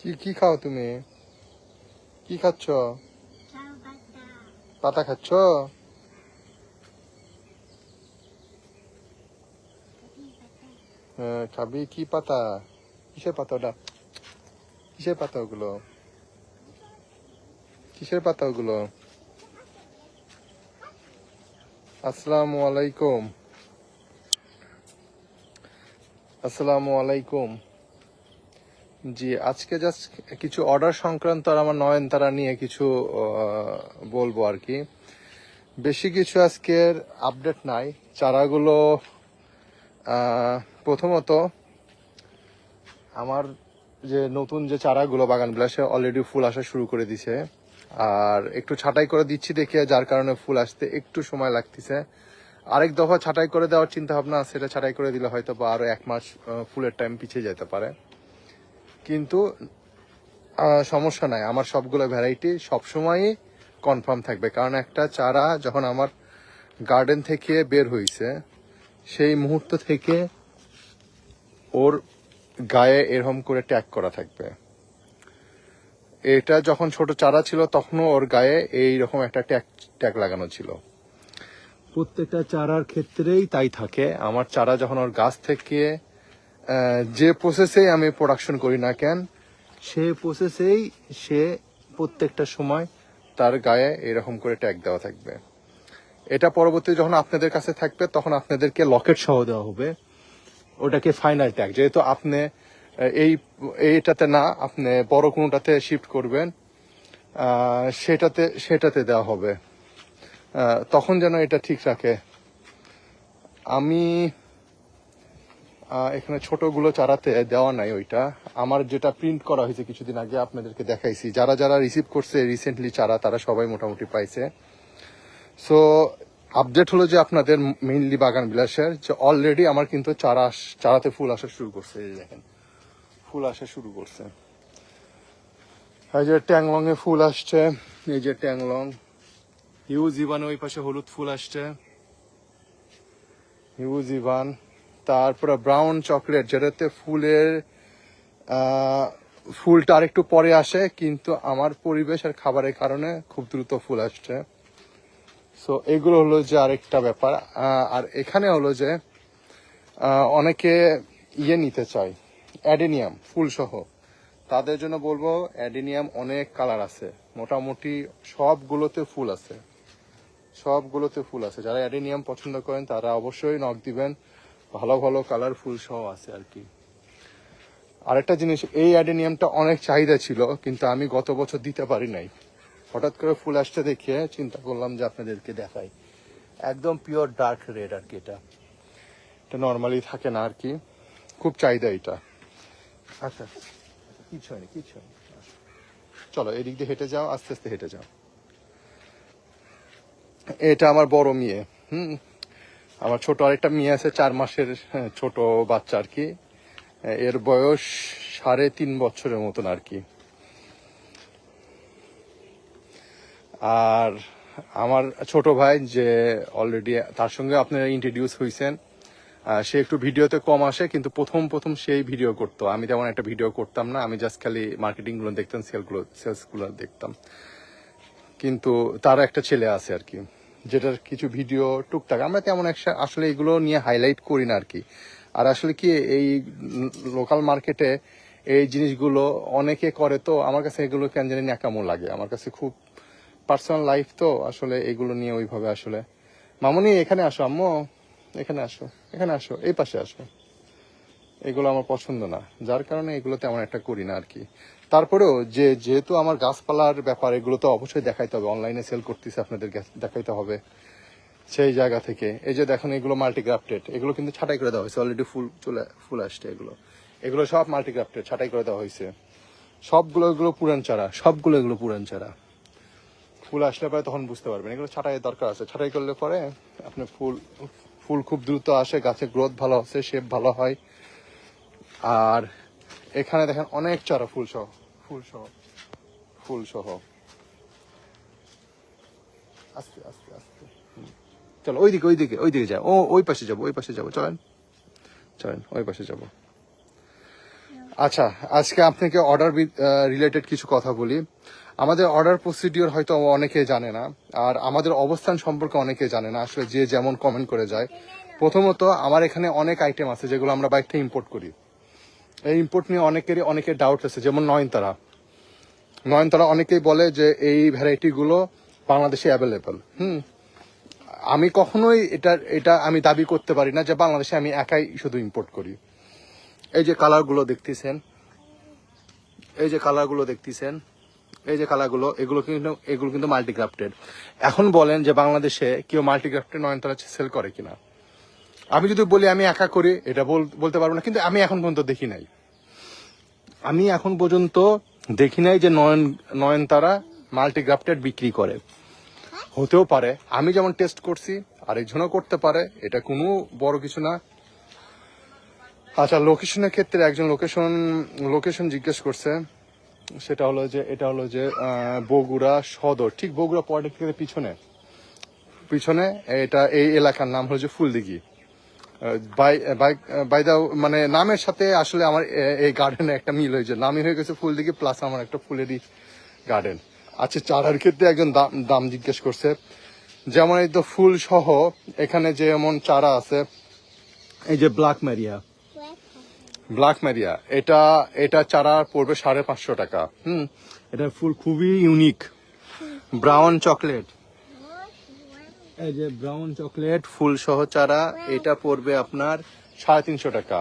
কি কি খাও তুমি? কি খাচ্ছ? পাতা খাচ্ছ? হ্যাঁ, খাবি? কি পাতা? কিসের পাতা ওটা? কিসের পাতা ওগুলো? কিসের পাতা ওগুলো? আসসালামু আলাইকুম। আসসালামু আলাইকুম। জি, আজকে জাস্ট কিছু অর্ডার সংক্রান্ত আর আমার নয়নতারা নিয়ে কিছু বলব আর কি। বেশি কিছু আজকের আপডেট নাই। চারাগুলো প্রথমত আমার যে নতুন যে চারাগুলো বাগানগুলো, সে অলরেডি ফুল আসা শুরু করে দিছে। আর একটু ছাঁটাই করে দিচ্ছি দেখে যার কারণে ফুল আসতে একটু সময় লাগতেছে। আরেক দফা ছাঁটাই করে দেওয়ার চিন্তা ভাবনা সেটা ছাটাই করে দিলে হয়তো বা আরও এক মাস ফুলের টাইম পিছিয়ে যেতে পারে। কিন্তু সমস্যা নাই। আমার সবগুলো ভ্যারাইটি সবসময়ই কনফার্ম থাকবে। কারণ একটা চারা যখন আমার গার্ডেন থেকে বের হয়েছে সেই মুহূর্ত থেকে ওর গায়ে এরকম করে ট্যাগ করা থাকবে। এটা যখন ছোট চারা ছিল, তখনও ওর গায়ে এই রকম একটা ট্যাগ ট্যাগ লাগানো ছিল। প্রত্যেকটা চারার ক্ষেত্রেই তাই থাকে। আমার চারা যখন ওর গাছ থেকে যে প্রসেসেই আমি প্রোডাকশন করি না কেন, সে প্রসেসেই সে প্রত্যেকটা সময় তার গায়ে এরকম করে ট্যাগ দেওয়া থাকবে। এটা পরবর্তী যখন আপনাদের কাছে থাকবে, তখন আপনাদেরকে লকেট সহ দেওয়া হবে। ওটাকে ফাইনাল ট্যাগ যেহেতু আপনি এই, এইটাতে না, আপনি বড় কোনোটাতে শিফট করবেন সেটাতে সেটাতে দেওয়া হবে। তখন যেন এটা ঠিক রাখে। আমি এখানে ছোটগুলো চারাতে দেওয়া নাই ওইটা। আমার যেটা প্রিন্ট করা হয়েছে কিছুদিন আগে আপনাদেরকে দেখাইছি। যারা যারা রিসিভ করছে রিসেন্টলি চারা, তারা সবাই মোটামুটি পাইছে। সো আপডেট হলো যে আপনাদের মেইনলি বাগান বিলাসের, যে অলরেডি আমার কিন্তু চারা চারাতে ফুল আসা শুরু করছে, এই দেখেন। ফুল আসা শুরু করছে। এই যে ট্যাংলং এ ফুল আসছে, এই যে ট্যাংলং। হিউজ ইভান ওই পাশে হলুদ ফুল আসছে। হিউজ ইভান। তারপরে ব্রাউন চকলেট যেটাতে ফুলের ফুলটা আরেকটু পরে আসে, কিন্তু আমার পরিবেশ আর খাবারের কারণে খুব দ্রুত ফুল আসছে। সো এগুলো হলো যে আরেকটা ব্যাপার। আর এখানে হলো যে অনেকে ইয়ে নিতে চায়, অ্যাডেনিয়াম ফুল সহ তাদের জন্য বলব, অ্যাডেনিয়াম অনেক কালার আছে। মোটামুটি সবগুলোতে ফুল আছে। সবগুলোতে ফুল আছে। যারা অ্যাডেনিয়াম পছন্দ করেন, তারা অবশ্যই নখ দিবেন। ভালো ভালো কালার ফুল সহ আছে আর কি। আরেকটা জিনিস, এই অ্যাডেনিয়ামটা অনেক চাহিদা ছিল, কিন্তু আমি গত বছর দিতে পারি নাই। হঠাৎ করে ফুল আসতে দেখে চিন্তা করলাম যে আপনাদেরকে দেখাই। একদম পিওর ডার্ক রেড আর কি এটা। এটা নর্মালি থাকে না আর কি। খুব চাহিদা এটা। আচ্ছা কিছু হয়নি কিছু হয়নি। চলো, এদিক দিয়ে হেঁটে যাও, আস্তে আস্তে হেঁটে যাও। এটা আমার বড় মেয়ে, হুম? আমার ছোট আরেকটা মেয়ে আছে চার মাসের হ্যাঁ, ছোট বাচ্চা আর কি। এর বয়স সাড়ে তিন বছরের মতন আর কি। আর আমার ছোট ভাই যে অলরেডি তার সঙ্গে আপনারা ইন্ট্রোডিউস হয়েছেন সে একটু ভিডিওতে কম আসে কিন্তু প্রথম প্রথম সেই ভিডিও করতো। আমি তেমন একটা ভিডিও করতাম না আমি জাস্ট খালি মার্কেটিংগুলো দেখতাম সেলগুলো সেলসগুলো দেখতাম। কিন্তু তার একটা ছেলে আছে আর কি। যেটার কিছু ভিডিও টুকটাক। আমরা তেমন আসলে এগুলো নিয়ে হাইলাইট করি না আর কি আর আসলে কি, এই লোকাল মার্কেটে এই জিনিসগুলো অনেকে করে তো আমার কাছে এগুলো কেন জানি ন্যাকামো লাগে। আমার কাছে খুব পার্সোনাল লাইফ তো, আসলে এগুলো নিয়ে ওইভাবে আসলে। মামুনি, এখানে আসো আম্মু। এখানে আসো এখানে আসো, এই পাশে আসো। এগুলো আমার পছন্দ না। যার কারণে এগুলো তেমন একটা করি না আর কি তারপরেও যে যেহেতু আমার গাছপালার ব্যাপার, এগুলো তো অবশ্যই দেখাইতে হবে। অনলাইনে সেল করতেছে, আপনাদের দেখাইতে হবে সেই জায়গা থেকে। এই যে দেখুন, এগুলো মাল্টিগ্রাফটেড এগুলো কিন্তু ছাটাই করে দেওয়া হয়েছে। অলরেডি ফুল চলে, ফুল আসছে এগুলো। এগুলো সব মাল্টিগ্রাফটেড ছাটাই করে দেওয়া হয়েছে। সবগুলো এগুলো পুরান চারা, সবগুলো এগুলো পুরান চারা। ফুল আসলে পরে তখন বুঝতে পারবেন। এগুলো ছাটাই দরকার আছে। ছাটাই করলে পরে আপনি ফুল ফুল খুব দ্রুত আসে গাছের গ্রোথ ভালো আছে শেপ ভালো হয়। আর এখানে দেখেন অনেক চারা, ফুল সহ ফুল সহ ফুল সহ। আস্তে আস্তে আস্তে। চলো, ওইদিকে ওইদিকে ওইদিকে যাও। ও, ওই পাশে যাব, ওই পাশে যাব। চলেন চলেন, ওই পাশে যাব। আচ্ছা আজকে আপনাকে অর্ডার রিলেটেড কিছু কথা বলি। আমাদের অর্ডার প্রসিডিওর হয়তো অনেকে জানে না, আর আমাদের অবস্থান সম্পর্কে অনেকে জানে না। আসলে যে যেমন কমেন্ট করে যায়। প্রথমত, আমার এখানে অনেক আইটেম আছে যেগুলো আমরা বাইরে থেকে ইম্পোর্ট করি। এই ইম্পোর্ট নিয়ে অনেকেরই, অনেকের ডাউট আছে, যেমন নয়নতারা। নয়নতারা অনেকেই বলে যে এই ভ্যারাইটিগুলো বাংলাদেশে অ্যাভেলেবেল হুম। আমি কখনোই এটা এটা আমি দাবি করতে পারি না যে বাংলাদেশে আমি একাই শুধু ইম্পোর্ট করি। এই যে কালারগুলো দেখতেছেন, এই যে কালারগুলো দেখতেছেন, এই যে কালারগুলো এগুলো কিন্তু এগুলো কিন্তু মাল্টিগ্রাফটেড এখন বলেন যে বাংলাদেশে কেউ মাল্টিগ্রাফটেড নয়নতারা সেল করে কিনা। আমি যদি বলি আমি একা করি, এটা বল- বলতে পারব না, কিন্তু আমি এখন পর্যন্ত দেখি নাই। আমি এখন পর্যন্ত দেখি নাই যে নয়ন, নয়নতারা মাল্টিগ্রাফটেড বিক্রি করে। হতেও পারে। আমি যেমন টেস্ট করছি, আরেকজনও করতে পারে, এটা কোনো বড় কিছু না। আচ্ছা লোকেশনের ক্ষেত্রে একজন লোকেশন লোকেশন জিজ্ঞেস করছে, সেটা হলো যে, এটা হলো যে বগুড়া সদর। ঠিক বগুড়া পলিটেকনিকের পিছনে। পিছনে, এটা এই এলাকার নাম হলো যে ফুলদিঘি। বাই দা মানে নামের সাথে আসলে আমার এই গার্ডেনে একটা মিল হয়েছে। নামই হয়ে গেছে ফুলদিঘি প্লাস আমার একটা ফুলেরই গার্ডেন আচ্ছা চারার ক্ষেত্রে একজন দাম দাম জিজ্ঞেস করছে। যেমন এই তো ফুল সহ, এখানে যেমন চারা আছে, এই যে ব্ল্যাক ম্যারিয়া ব্ল্যাক ম্যারিয়া এটা এটা চারা পড়বে সাড়ে পাঁচশো টাকা। হুম, এটা ফুল খুবই ইউনিক ব্রাউন চকলেট এই যে ব্রাউন চকলেট, ফুল সহ চারা, এটা পড়বে আপনার সাড়ে তিনশো টাকা।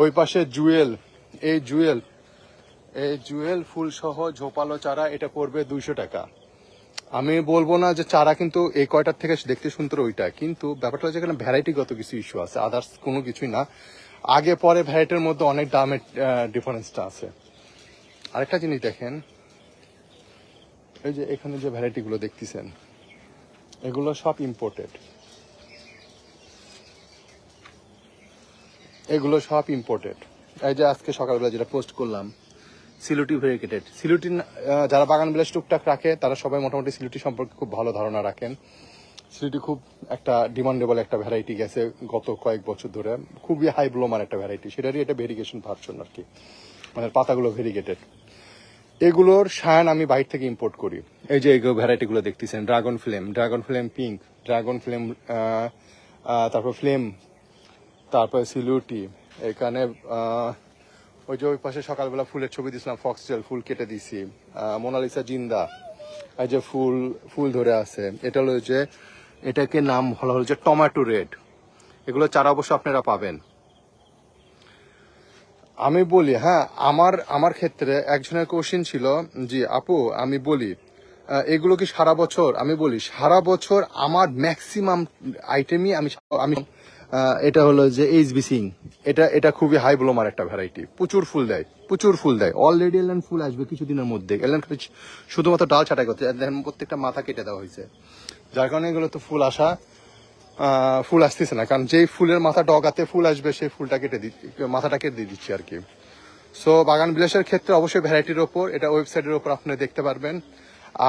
ওই পাশে জুয়েল, এই জুয়েল এই জুয়েল ফুল সহ ঝোপালো চারা, এটা পড়বে দুইশো টাকা। আমি বলব না যে চারা কিন্তু এই কয়টার থেকে দেখতে সুন্দর ওইটা, কিন্তু ব্যাপারটা হচ্ছে এখানে ভ্যারাইটিগত কিছু ইস্যু আছে আদার্স কোনো কিছুই না। আগে পরে ভ্যারাইটির মধ্যে অনেক দামের ডিফারেন্সটা আছে। আরেকটা জিনিস দেখেন, এই যে এখানে যে ভ্যারাইটিগুলো দেখতেছেন এগুলো সব ইম্পোর্টেড এগুলো সব ইম্পোর্টেড এই যে আজকে সকালবেলা যেটা পোস্ট করলাম, সিলুটি ভেরিকেটেড সিলুটি যারা বাগান বিলাস টুকটাক রাখে, তারা সবাই মোটামুটি সিলুটি সম্পর্কে খুব ভালো ধারণা রাখেন। সিলুটি খুব একটা ডিমান্ডেবল একটা ভ্যারাইটি গেছে গত কয়েক বছর ধরে। খুবই হাই ব্লোমার একটা ভ্যারাইটি সেটারই এটা ভেরিগেশন ভার্সন আর কি। মানে পাতাগুলো ভেরিগেটেড এগুলোর শায়ান আমি বাইরে থেকে ইম্পোর্ট করি। এই যে এগুলো ভ্যারাইটিগুলো দেখতেছেন dragon flame dragon flame pink dragon flame তারপর ফ্লেম তারপর সিলুটি এখানে ওই যে ওই পাশে সকালবেলা ফুলের ছবি দিয়েছিলাম ফক্সটেল ফুল কেটে দিছি মোনালিসা জিন্দা, এই যে ফুল ফুল ধরে আছে, এটা হলো যে, এটাকে নাম বলা হলো যে টমেটো রেড এগুলো চারা অবশ্য আপনারা পাবেন। আমি বলি হ্যাঁ আমার আমার ক্ষেত্রে একজনের কোশ্চিন ছিল, জি, আপু, আমি বলি এগুলো কি সারা বছর? আমি বলি, সারা বছর আমার ম্যাক্সিমাম আইটেমই আমি আমি এটা হলো যে এইচ সিং, এটা এটা খুবই হাই ব্লোমার একটা ভ্যারাইটি প্রচুর ফুল দেয়, প্রচুর ফুল দেয় অলরেডি এলেন ফুল আসবে কিছুদিনের মধ্যে এলেন শুধুমাত্র ডাল ছাটাই করতে প্রত্যেকটা মাথা কেটে দেওয়া হয়েছে, যার কারণে এগুলো তো ফুল আসা ফুল আসতেছে না। কারণ যেই ফুলের মাথা ডগাতে ফুল আসবে, সেই ফুলটা কেটে দি মাথাটা কেটে দিয়ে দিচ্ছি আর কি সো বাগান বিলাসের ক্ষেত্রে অবশ্যই ভ্যারাইটির ওপর, এটা ওয়েবসাইটের ওপর আপনি দেখতে পারবেন।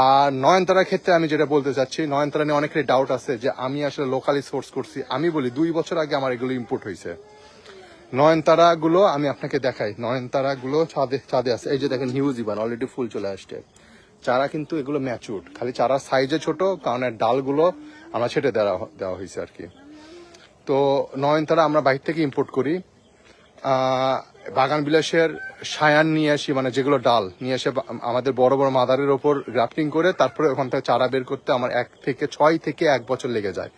আর নয়নতারার ক্ষেত্রে আমি যেটা বলতে চাচ্ছি, নয়নতারা নিয়ে অনেকেরই ডাউট আছে যে আমি আসলে লোকালি সোর্স করছি। আমি বলি, দুই বছর আগে আমার এগুলো ইম্পোর্ট হয়েছে। নয়নতারা গুলো আমি আপনাকে দেখাই। নয়নতারা গুলো ছাদে ছাদে আছে। এই যে দেখেন হিউজ ইবান অলরেডি ফুল চলে আসছে। চারা কিন্তু এগুলো ম্যাচুর খালি চারা সাইজে ছোট, কারণ ডালগুলো আমরা ছেটে দেওয়া দেওয়া হয়েছে আর কি। তো নয়নতারা আমরা বাইরে থেকে ইম্পোর্ট করি। বাগান বিলাসের সায়ান নিয়ে আসি মানে যেগুলো ডাল নিয়ে এসে আমাদের বড় বড় মাদারের ওপর গ্রাফটিং করে তারপরে ওখান থেকে চারা বের করতে আমার এক থেকে ছয় থেকে এক বছর লেগে যায়।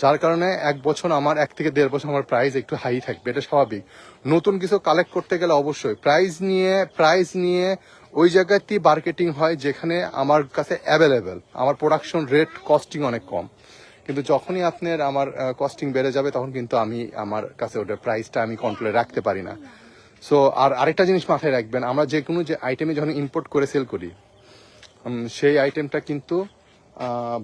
যার কারণে এক বছর আমার, এক থেকে দেড় বছর আমার প্রাইস একটু হাই থাকবে, এটা স্বাভাবিক। নতুন কিছু কালেক্ট করতে গেলে অবশ্যই প্রাইস নিয়ে প্রাইস নিয়ে ওই জায়গাতেই মার্কেটিং হয় যেখানে আমার কাছে অ্যাভেলেবেল আমার প্রোডাকশন রেট কস্টিং অনেক কম। কিন্তু যখনই আপনার আমার কস্টিং বেড়ে যাবে, তখন কিন্তু আমি আমার কাছে ওটার প্রাইসটা আমি কন্ট্রোলে রাখতে পারি না। সো আর আরেকটা জিনিস মাথায় রাখবেন, আমরা যে কোনো যে আইটেমে যখন ইম্পোর্ট করে সেল করি সেই আইটেমটা কিন্তু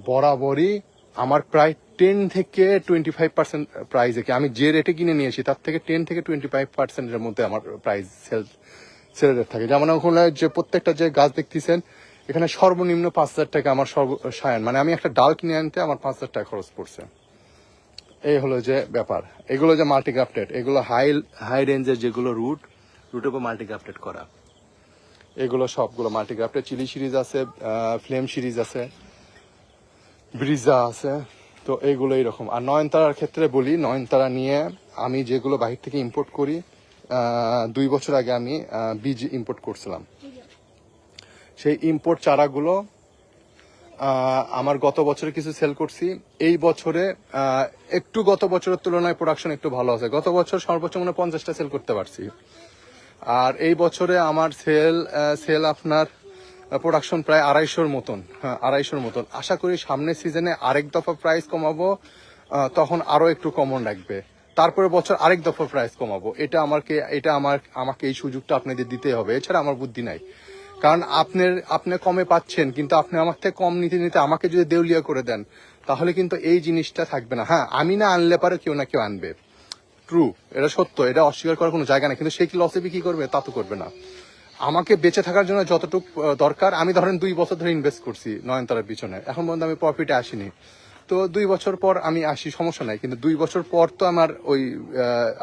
বরাবরই আমার প্রায় টেন থেকে টোয়েন্টি ফাইভ পার্সেন্ট প্রাইস আমি যে রেটে কিনে নিয়েছি, তার থেকে টেন থেকে টোয়েন্টি ফাইভ পার্সেন্টের মধ্যে আমার প্রাইস সেল সেল রেট থাকে। যেমন ওখানে যে প্রত্যেকটা যে গাছ দেখতেছেন এখানে সর্বনিম্ন পাঁচ হাজার টাকা আমার সর্ব সায়ন। মানে আমি একটা ডাল কিনে আনতে আমার পাঁচ হাজার টাকা খরচ পড়ছে। এই হলো যে ব্যাপার। এগুলো যে মাল্টিগ্রাফটেড এগুলো হাই হাই রেঞ্জের যেগুলো রুট রুটের উপর মাল্টিগ্রাফটেড করা। এগুলো সবগুলো মাল্টিগ্রাফটেড চিলি সিরিজ আছে ফ্লেম সিরিজ আছে, ব্রিজা আছে, তো এইগুলো এইরকম আর নয়নতারার ক্ষেত্রে বলি, নয়নতারা নিয়ে আমি যেগুলো বাহির থেকে ইম্পোর্ট করি দুই বছর আগে আমি বীজ ইম্পোর্ট করছিলাম। সেই ইম্পোর্ট চারাগুলো আমার গত বছরে কিছু সেল করছি। এই বছরে একটু গত বছরের তুলনায় প্রোডাকশন একটু ভালো আছে। গত বছর সর্বোচ্চ মনে পঞ্চাশটা সেল করতে পারছি। আর এই বছরে আমার সেল সেল আপনার প্রোডাকশন প্রায় আড়াইশোর মতন। হ্যাঁ আড়াইশোর মতন। আশা করি সামনের সিজনে আরেক দফা প্রাইস কমাবো তখন আরও একটু কমন রাখবে। তারপরে বছর আরেক দফা প্রাইস কমাবো। এটা আমাকে, এটা আমার, আমাকে এই সুযোগটা আপনাদের দিতে হবে। এছাড়া আমার বুদ্ধি নাই। কারণ আপনার, আপনি কমে পাচ্ছেন, কিন্তু আপনি আমার থেকে কম নিতে নিতে আমাকে যদি দেউলিয়া করে দেন, তাহলে কিন্তু এই জিনিসটা থাকবে না। হ্যাঁ আমি না আনলে পারে কেউ না কেউ আনবে। ট্রু এটা সত্য, এটা অস্বীকার করার কোনো জায়গা নেই, কিন্তু সে কি লসে বিক্রি করবে, তা তো করবে না। আমাকে বেঁচে থাকার জন্য যতটুকু দরকার, আমি ধরেন দুই বছর ধরে ইনভেস্ট করছি নয়নতারার পিছনে। এখন পর্যন্ত আমি প্রফিটে আসিনি। তো দুই বছর পর আমি আসি, সমস্যা নাই, কিন্তু দুই বছর পর তো আমার ওই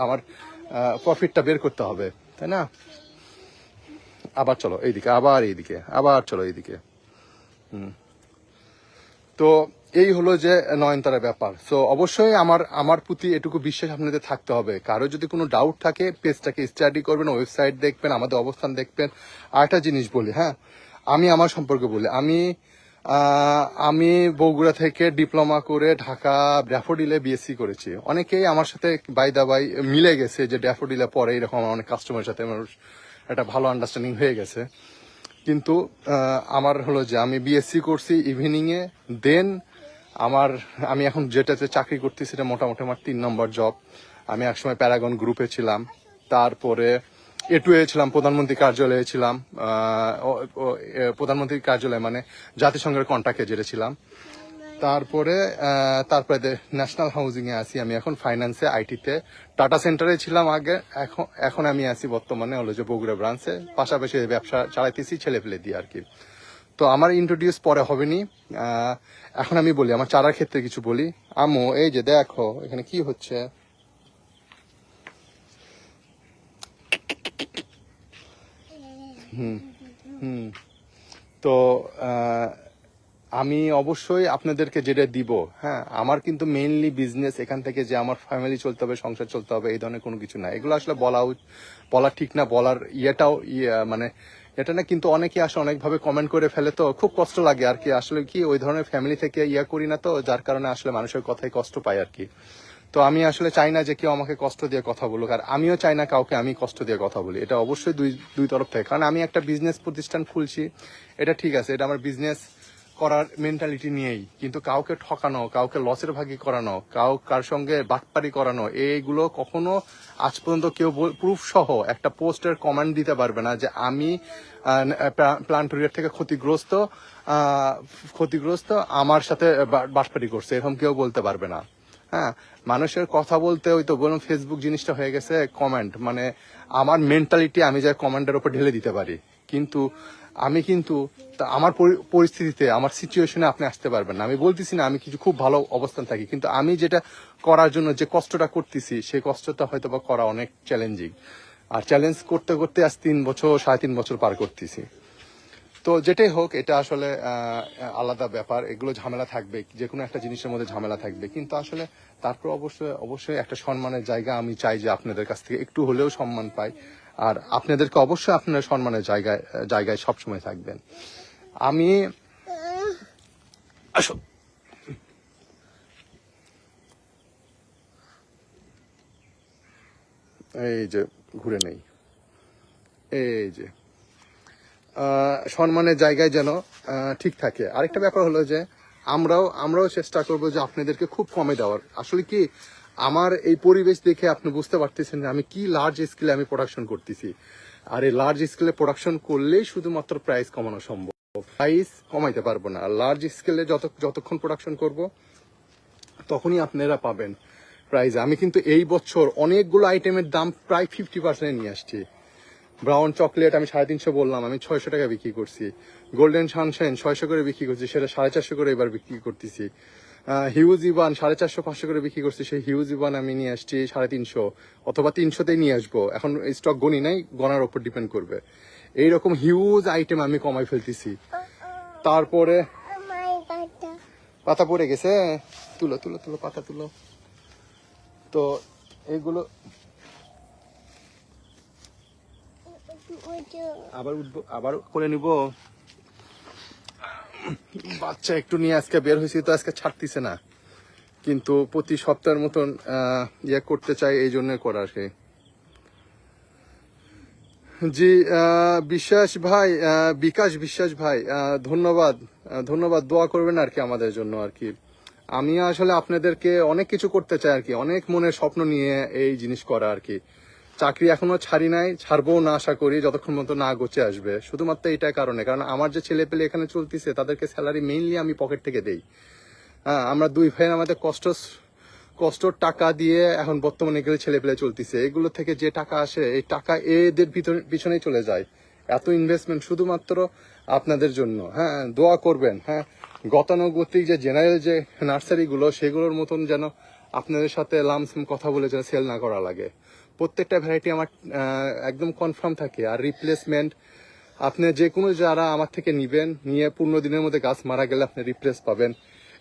আমার প্রফিটটা বের করতে হবে, তাই না? আবার চলো এইদিকে, আবার এইদিকে, আবার চলো এইদিকে। তো এই হলো যে নয়নতারা ব্যাপার। সো অবশ্যই আমার আমার প্রতি এটুকু বিশ্বাস আপনাদের থাকতে হবে। কারও যদি কোনো ডাউট থাকে, পেজটাকে স্টাডি করবেন ওয়েবসাইট দেখবেন, আমাদের অবস্থান দেখবেন। আর একটা জিনিস বলি হ্যাঁ? আমি আমার সম্পর্কে বলি, আমি আমি বগুড়া থেকে ডিপ্লোমা করে ঢাকা ড্যাফোডিলে বিএসসি করেছি। অনেকেই আমার সাথে বাই দা বাই মিলে গেছে যে ড্যাফোডিলে পরে এরকম অনেক কাস্টমারের সাথে আমার একটা ভালো আন্ডারস্ট্যান্ডিং হয়ে গেছে। কিন্তু আমার হলো যে আমি বিএসসি করছি ইভিনিং এ দেন আমার, আমি এখন যেটাতে চাকরি করছি সেটা মোটামুটি আমার তিন নম্বর জব আমি একসময় প্যারাগন গ্রুপে ছিলাম, তারপরে এটুয়ে ছিলাম, প্রধানমন্ত্রী কার্যালয়ে ছিলাম প্রধানমন্ত্রীর কার্যালয়ে মানে জাতিসংঘের কন্ট্যাক্টে যেটা ছিলাম। তারপরে তারপরে ন্যাশনাল হাউজিং এ আমি এখন ফাইন্যান্সে আইটিতে টাটা সেন্টারে ছিলাম আগে, এখন এখন আমি আছি বর্তমানে হলো যে বগুড়া ব্রাঞ্চে পাশাপাশি ব্যবসা চালাইতেছি ছেলে ফেলে দিয়ে আর কি তো আমার ইন্ট্রোডিউস পরে হবে নি এখন আমি বলি, আমার চারার ক্ষেত্রে কিছু বলি। আমো, এই যে দেখো, এখানে কি হচ্ছে? হুম হুম। তো আমি অবশ্যই আপনাদেরকে যেটা দিব হ্যাঁ আমার কিন্তু মেইনলি বিজনেস এখান থেকে যে আমার ফ্যামিলি চলতে হবে সংসার চলতে হবে এই ধরনের কোনো কিছু না। এগুলো আসলে বলা বলা ঠিক না বলার ইয়েটাও ইয়ে, মানে এটা না কিন্তু অনেকে আসে অনেকভাবে কমেন্ট করে ফেলে তো খুব কষ্ট লাগে আর কি। আসলে কি ওই ধরনের ফ্যামিলি থেকে ইয়া করি না তো যার কারণে আসলে মানুষের কথাই কষ্ট পায় আর কি। তো আমি আসলে চাই না যে কেউ আমাকে কষ্ট দিয়ে কথা বলুক আর আমিও চাই না কাউকে আমি কষ্ট দিয়ে কথা বলি। এটা অবশ্যই দুই দুই তরফ থেকে। কারণ আমি একটা বিজনেস প্রতিষ্ঠান খুলছি এটা ঠিক আছে এটা আমার বিজনেস করার মেন্টালিটি নিয়েই। কিন্তু কাউকে ঠকানো, কাউকে লসের ভাগি করানো, কাউ, কার সঙ্গে বাটপারি করানো, এইগুলো কখনো আজ পর্যন্ত কেউ প্রুফ সহ একটা পোস্টের কমান্ড দিতে পারবে না যে আমি প্লান্টোরিয়ার থেকে ক্ষতিগ্রস্ত ক্ষতিগ্রস্ত, আমার সাথে বাটপারি করছে, এরকম কেউ বলতে পারবে না। হ্যাঁ মানুষের কথা বলতে ওই তো বলুন ফেসবুক জিনিসটা হয়ে গেছে কমেন্ট মানে আমার মেন্টালিটি আমি যা কমেন্টের উপর ঢেলে দিতে পারি। কিন্তু আমি কিন্তু আমার পরিস্থিতিতে, আমার সিচুয়েশনে আপনি আসতে পারবেন না। আমি বলতেছি না, আমি কিছু খুব ভালো অবস্থান থাকি, কিন্তু আমি যেটা করার জন্য যে কষ্টটা করতেছি, সেই কষ্টটা হয়তো বা করা অনেক চ্যালেঞ্জিং আর চ্যালেঞ্জ করতে করতে আজ তিন বছর, সাড়ে তিন বছর পার করতেছি। তো যেটাই হোক, এটা আসলে আলাদা ব্যাপার। এগুলো ঝামেলা থাকবে যে কোনো একটা জিনিসের মধ্যে ঝামেলা থাকবে। কিন্তু আসলে তারপর অবশ্যই অবশ্যই একটা সম্মানের জায়গা আমি চাই যে আপনাদের কাছ থেকে একটু হলেও সম্মান পাই। আর আপনাদেরকে অবশ্যই আপনার সম্মানের জায়গায় জায়গায় সবসময় থাকবেন। আমি আসো এই যে ঘুরে নেই। এই যে সম্মানের জায়গায় যেন ঠিক থাকে। আরেকটা ব্যাপার হলো যে, আমরাও আমরাও চেষ্টা করব যে আপনাদেরকে খুব কমে দেওয়ার। আসলে কি আমার এই পরিবেশ দেখে আপনি বুঝতে পারতেছেন আমি কি লার্জ স্কেলে আমি প্রোডাকশন করতেছি। আর এই লার্জ স্কেলে প্রোডাকশন করলেই শুধুমাত্র প্রাইস কমানো সম্ভব। প্রাইস কমাইতে পারব না। লার্জ স্কেলে যত, যতক্ষণ প্রোডাকশন করব, তখনই আপনারা পাবেন প্রাইস আমি কিন্তু এই বছর অনেকগুলো আইটেমের দাম প্রায় ফিফটি পার্সেন্ট নিয়ে আসছি। ব্রাউন চকলেট আমি সাড়ে তিনশো বললাম, আমি ছয়শো টাকা বিক্রি করছি। গোল্ডেন সানশাইন ছয়শো করে বিক্রি করছি, সেটা সাড়ে চারশো করে এবার বিক্রি করতেছি। হিউজ ইবান সাড়ে চারশো, পাঁচশো করে বিক্রি করছি, সেই হিউজ ইবান আমি নিয়ে আসছি সাড়ে তিনশো অথবা তিনশোতেই নিয়ে আসব। এখন স্টক গনি নাই, গনার ওপর ডিপেন্ড করবে। এইরকম হিউজ আইটেম আমি কমাই ফেলতেছি। তারপরে পাতা পড়ে গেছে তুলো তুলো তুলো, পাতা তুলো। তো এগুলো আবার উঠবো, আবার করে নিব। বাচ্চা একটু নিয়ে আজকে বের হয়েছি, তো আজকে ছাড়তিছে না। কিন্তু প্রতি সপ্তাহের মতন ইয়ে করতে চাই, এই জন্য করা সে জি বিশ্বাস ভাই বিকাশ বিশ্বাস ভাই ধন্যবাদ ধন্যবাদ। দোয়া করবেন আর কি আমাদের জন্য আর কি। আমি আসলে আপনাদেরকে অনেক কিছু করতে চাই আর কি, অনেক মনের স্বপ্ন নিয়ে এই জিনিস করা আর কি। চাকরি এখনও ছাড়ি নাই ছাড়বো না আশা করি, যতক্ষণ মতো না গোছে আসবে। শুধুমাত্র এইটার কারণে, কারণ আমার যে ছেলে পেলে এখানে চলতেছে, তাদেরকে স্যালারি মেইনলি আমি পকেট থেকে দেই। হ্যাঁ আমরা দুই ভাই আমাদের কষ্ট কষ্টর টাকা দিয়ে এখন বর্তমানে গেলে ছেলে পেলে চলতেছে। এগুলো থেকে যে টাকা আসে, এই টাকা এদের ভিতর- পিছনেই চলে যায়। এত ইনভেস্টমেন্ট শুধুমাত্র আপনাদের জন্য। হ্যাঁ দোয়া করবেন। হ্যাঁ গতানুগতিক যে জেনারেল যে নার্সারিগুলো সেগুলোর মতন যেন আপনাদের সাথে লামসাম কথা বলে যেন সেল না করা লাগে। প্রত্যেকটা ভ্যারাইটি আমার একদম কনফার্ম থাকে। আর রিপ্লেসমেন্ট আপনি যে কোনো যারা আমার থেকে নিবেন নিয়ে পনেরো দিনের মধ্যে গাছ মারা গেলে আপনি রিপ্লেস পাবেন।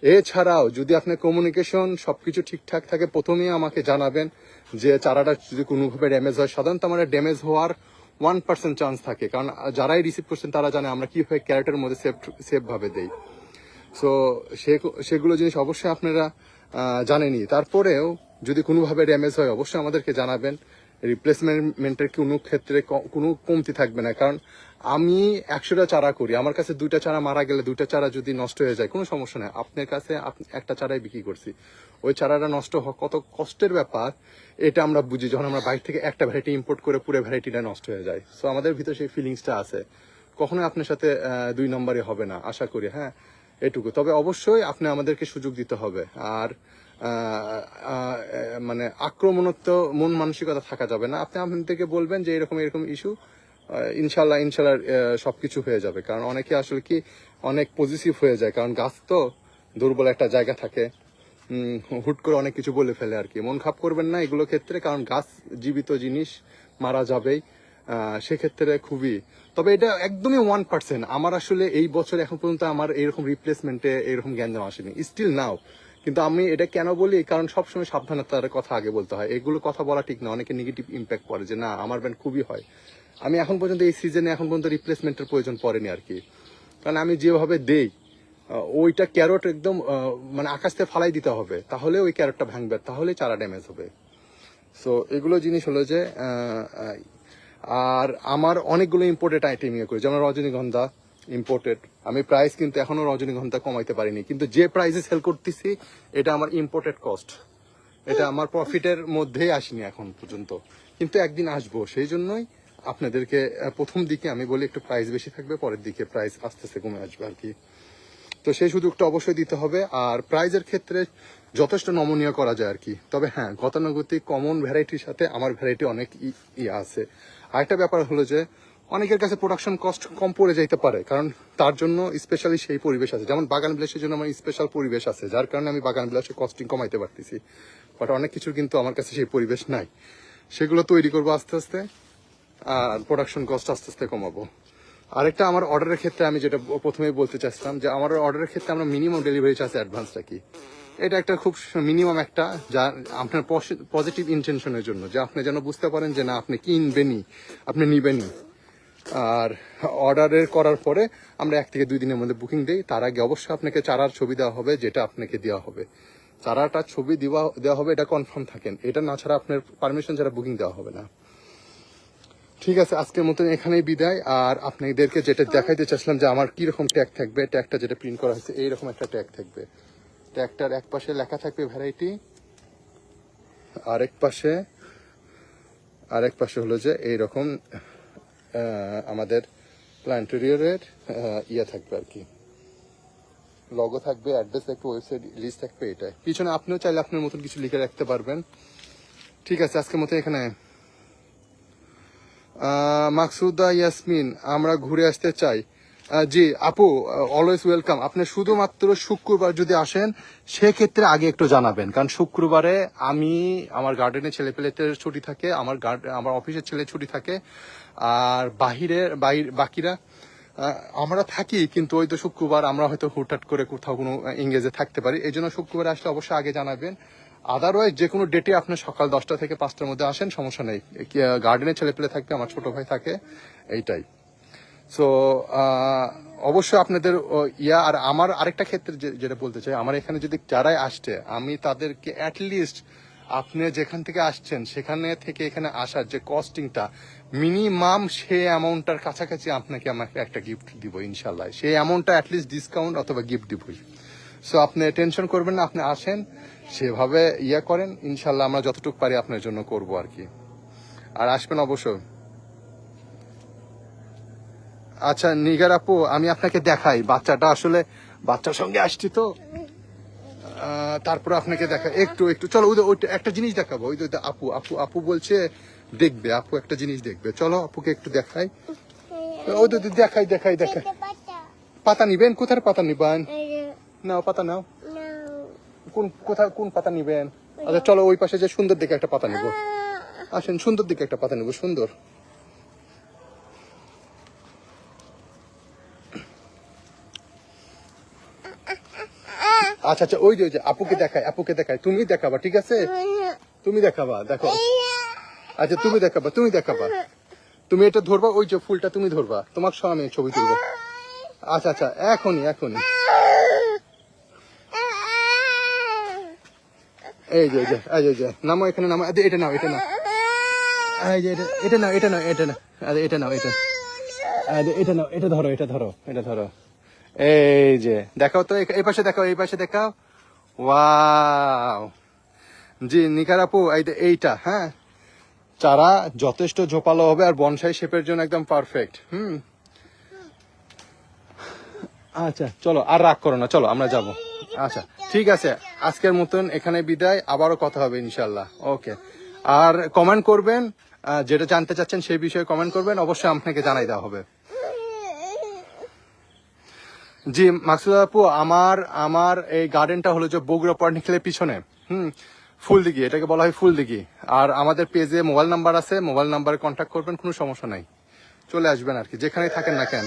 এছাড়াও যদি আপনার কমিউনিকেশন সবকিছু ঠিকঠাক থাকে প্রথমেই আমাকে জানাবেন যে চারাটা যদি কোনোভাবে ড্যামেজ হয়। সাধারণত আমার ড্যামেজ হওয়ার ওয়ান পার্সেন্ট চান্স থাকে। কারণ যারাই রিসিভ করছেন তারা জানে আমরা কীভাবে ক্যারেটের মধ্যে সেফ সেফ ভাবে দেই সো সেগুলো জিনিস অবশ্যই আপনারা আহ, জানেনই। তারপরেও যদি কোনোভাবে ড্যামেজ হয়, অবশ্যই আমাদেরকে জানাবেন। রিপ্লেসমেন্টের কোনো ক্ষেত্রে কোনো কমতি থাকবে না। কারণ আমি একশোটা চারা করি, আমার কাছে দুইটা চারা মারা গেলে দুইটা চারা যদি নষ্ট হয়ে যায়, কোনো সমস্যা নেই। আপনার কাছে একটা চারাই বিক্রি করছি। ওই চারাটা নষ্ট হওয়া কত কষ্টের ব্যাপার, এটা আমরা বুঝি যখন আমরা বাইরে থেকে একটা ভ্যারাইটি ইম্পোর্ট করে পুরো ভ্যারাইটিটা নষ্ট হয়ে যায়। সো আমাদের ভিতরে সেই ফিলিংসটা আছে। কখনোই আপনার সাথে দুই নম্বরে হবে না, আশা করি হ্যাঁ এটুকু। তবে অবশ্যই আপনি আমাদেরকে সুযোগ দিতে হবে। আর মানে আক্রমণত্ব মন মানসিকতা থাকা যাবে না। আপনি আপনি থেকে বলবেন যে এরকম এরকম ইস্যু ইনশাল্লাহ ইনশাল্লাহ আহ, সবকিছু হয়ে যাবে। কারণ অনেকে আসলে কি অনেক পজিটিভ হয়ে যায়। কারণ গাছ তো দুর্বল একটা জায়গা থাকে। হুট করে অনেক কিছু বলে ফেলে আর কি। মন খাপ করবেন না এগুলো ক্ষেত্রে কারণ গাছ জীবিত জিনিস মারা যাবেই। সেক্ষেত্রে খুবই। তবে এটা একদমই ওয়ান পার্সেন্ট আমার আসলে এই বছর এখন পর্যন্ত আমার এরকম রিপ্লেসমেন্টে এরকম জ্ঞান আসেনি। স্টিল নাও কিন্তু আমি এটা কেন বলি? কারণ সবসময় সাবধানতার কথা আগে বলতে হয়। এগুলো কথা বলা ঠিক না। অনেকে নেগেটিভ ইম্প্যাক্ট পড়ে যে, না, আমার ব্যান্ড খুবই হয়। আমি এখন পর্যন্ত এই সিজনে এখন পর্যন্ত রিপ্লেসমেন্টের প্রয়োজন পড়েনি আর কি। কারণ আমি যেভাবে দেই ওইটা ক্যারট একদম মানে আকাশ থেকে ফালাই দিতে হবে। তাহলে ওই ক্যারটটা ভাঙবে, তাহলে চারা ড্যামেজ হবে। সো এগুলো জিনিস হলো যে আর আমার অনেকগুলো ইম্পোর্টেড আইটেম ইয়ে করি। যেমন রজনীগন্ধা ইম্পোর্টেড আমি প্রাইস কিন্তু এখনও রজনীগন্ধা কমাইতে পারিনি, কিন্তু যে প্রাইসে সেল করতেছি, এটা আমার ইম্পোর্টেড কস্ট এটা আমার প্রফিটের মধ্যেই আসেনি এখন পর্যন্ত। কিন্তু একদিন আসব, সেই জন্যই আপনাদেরকে প্রথম দিকে আমি বলি একটু প্রাইস বেশি থাকবে, পরের দিকে প্রাইস আস্তে আস্তে কমে আসবে আর কি। তো সেই সুযোগটা অবশ্যই দিতে হবে, আর প্রাইজের ক্ষেত্রে যথেষ্ট নমনীয় করা যায় আর কি। তবে হ্যাঁ গতানুগতিক কমন ভ্যারাইটির সাথে আমার ভ্যারাইটি অনেক ইয়ে আছে। আরেকটা ব্যাপার হলো যে অনেকের কাছে প্রোডাকশন কস্ট কম পড়ে যাইতে পারে, কারণ তার জন্য স্পেশালি সেই পরিবেশ আছে। যেমন বাগান বিলাসের জন্য আমার স্পেশাল পরিবেশ আছে, যার কারণে আমি বাগান বিলাসের কস্টিং কমাইতে পারতেছি। বাট অনেক কিছুর কিন্তু আমার কাছে সেই পরিবেশ নাই। সেগুলো তৈরি করব আস্তে আস্তে, আর প্রোডাকশন কস্ট আস্তে আস্তে কমাবো। আরেকটা আমার অর্ডারের ক্ষেত্রে আমি যেটা প্রথমেই বলতে চাচ্ছিলাম যে আমার অর্ডারের ক্ষেত্রে আমরা মিনিমাম ডেলিভারি চার্জ অ্যাডভান্স রাখি এটা একটা খুব মিনিমাম একটা, যা আপনার পজিটিভ ইন্টেনশনের জন্য, যে আপনি যেন বুঝতে পারেন যে না, আপনি কিনবেনই, আপনি নিবেনই। আর অর্ডারের করার পরে আমরা এক থেকে দুই দিনের মধ্যে বুকিং দিই। তার আগে অবশ্যই আপনাকে চারার ছবি দেওয়া হবে, যেটা আপনাকে দেওয়া হবে। চারাটার ছবি দেওয়া দেওয়া হবে, এটা কনফার্ম থাকেন। এটা না ছাড়া আপনার পারমিশন ছাড়া বুকিং দেওয়া হবে না। ঠিক আছে, আজকের মতন এখানেই বিদায়। আর আপনাদেরকে যেটা দেখাইতে চাচ্ছিলাম যে আমার কীরকম ট্যাগ থাকবে ট্যাগটা যেটা প্রিন্ট করা হয়েছে, এইরকম একটা ট্যাগ থাকবে। ট্যাগটার এক পাশে লেখা থাকবে ভ্যারাইটি আরেক পাশে আরেক পাশে হলো যে এইরকম আমাদের প্ল্যান্টেরিয়রের ইয়ে থাকবে আর কি। লগো থাকবে অ্যাড্রেস থাকবে ওয়েবসাইট লিস্ট থাকবে, এটাই। পিছনে আপনিও চাইলে আপনার মতন কিছু লিখে রাখতে পারবেন। ঠিক আছে, আজকের মতো এখানে। মাকসুদা ইয়াসমিন, আমরা ঘুরে আসতে চাই। জি, আপু অলওয়েজ ওয়েলকাম আপনি শুধুমাত্র শুক্রবার যদি আসেন, সেক্ষেত্রে আগে একটু জানাবেন। কারণ শুক্রবারে আমি, আমার গার্ডেনে ছেলে পেলেদের ছুটি থাকে, আমার আমার অফিসের ছেলে ছুটি থাকে। আর বাইর বাকিরা আমরা থাকি, কিন্তু ওই তো শুক্রবার আমরা হয়তো হুটহাট করে কোথাও কোনো ইংরেজে থাকতে পারি। এই জন্য শুক্রবার আসলে অবশ্যই আগে জানাবেন। আদারওয়াইজ যে কোনো ডেটে আপনি সকাল দশটা থেকে পাঁচটার মধ্যে আসেন, সমস্যা নেই। গার্ডেনে ছেলে পেলে থাকবে, আমার ছোট ভাই থাকে, এইটাই। সো অবশ্যই আপনাদের ইয়া, আর আমার আরেকটা ক্ষেত্রে যেটা বলতে চাই, আমার এখানে যদি যারাই আসছে, আমি তাদেরকে অ্যাটলিস্ট আপনি যেখান থেকে আসছেন, সেখানে থেকে এখানে আসার যে কস্টিংটা মিনিমাম সেই অ্যামাউন্টটার কাছাকাছি আপনাকে আমাকে একটা গিফট দিব ইনশাল্লাহ সেই অ্যামাউন্টটা অ্যাটলিস্ট ডিসকাউন্ট অথবা গিফট দিবই সো আপনি টেনশন করবেন না, আপনি আসেন, সেভাবে ইয়া করেন ইনশাল্লাহ আমরা যতটুকু পারি আপনার জন্য করব আর কি। আর আসবেন অবশ্যই আচ্ছা নিগার আপু, আমি আপনাকে দেখাই, বাচ্চাটা আসলে, বাচ্চার সঙ্গে আসছি তো? তারপরে আপনাকে দেখা একটু একটু চলো ওই একটা জিনিস দেখাবো। ওই তো আপু আপু আপু বলছে দেখবে আপু একটা জিনিস দেখবে। চলো আপুকে একটু দেখাই। ওই তো দেখাই দেখাই দেখাই। পাতা নিবেন? কোথায় পাতা নিবেন. নাও পাতা নাও। কোন কোথায় কোন পাতা নিবেন? আচ্ছা চলো ওই পাশে যে সুন্দর দিকে একটা পাতা নিব. আসেন সুন্দর দিকে একটা পাতা নিব সুন্দর। আচ্ছা আচ্ছা ওই যে ওই যে আপুকে দেখাই আপুকে দেখাই। তুমি দেখাবা ঠিক আছে? তুমি দেখাবা দেখো। আচ্ছা তুমি দেখাবা তুমি দেখাবা। তুমি এটা ধরবা ওই যে ফুলটা তুমি ধরবা। তোমার সঙ্গে আমি ছবি তুলবো। আচ্ছা আচ্ছা এখনই এখনই। এই যে এই যে এই যে, নামো এখানে নামো। এই, এটা নাও এটা নাও। এই যে এটা এটা নাও এটা নাও এটা নাও। এটা নাও এটা। এটা নাও এটা ধরো এটা ধরো এটা ধরো। এই যে দেখাও তো, এই- পাশে দেখাও, এই পাশে দেখাও। ওয়াও। জি নিকার আপু এই যে এইটা হ্যাঁ? চারা যথেষ্ট ঝোপালো হবে আর বনসাই শেপের জন্য একদম পারফেক্ট হুম? আচ্ছা চলো, আর রাগ করো না, চলো, আমরা যাব। আচ্ছা ঠিক আছে, আজকের মতন এখানে বিদায়, আবারও কথা হবে ইনশাল্লাহ ওকে। আর কমেন্ট করবেন যেটা জানতে চাচ্ছেন সেই বিষয়ে কমেন্ট করবেন, অবশ্যই আপনাকে জানাই দেওয়া হবে। জি, মাকসুদ আপু, আমার আমার এই গার্ডেনটা হলো যে বগুড়া পলিটেকনিক্যালের পিছনে। হুম ফুল দিঘি এটাকে বলা হয় ফুল দিঘি আর আমাদের পেজে মোবাইল নাম্বার আছে, মোবাইল নাম্বারে কন্ট্যাক্ট করবেন, কোনো সমস্যা নাই। চলে আসবেন আর কি, যেখানেই থাকেন না কেন।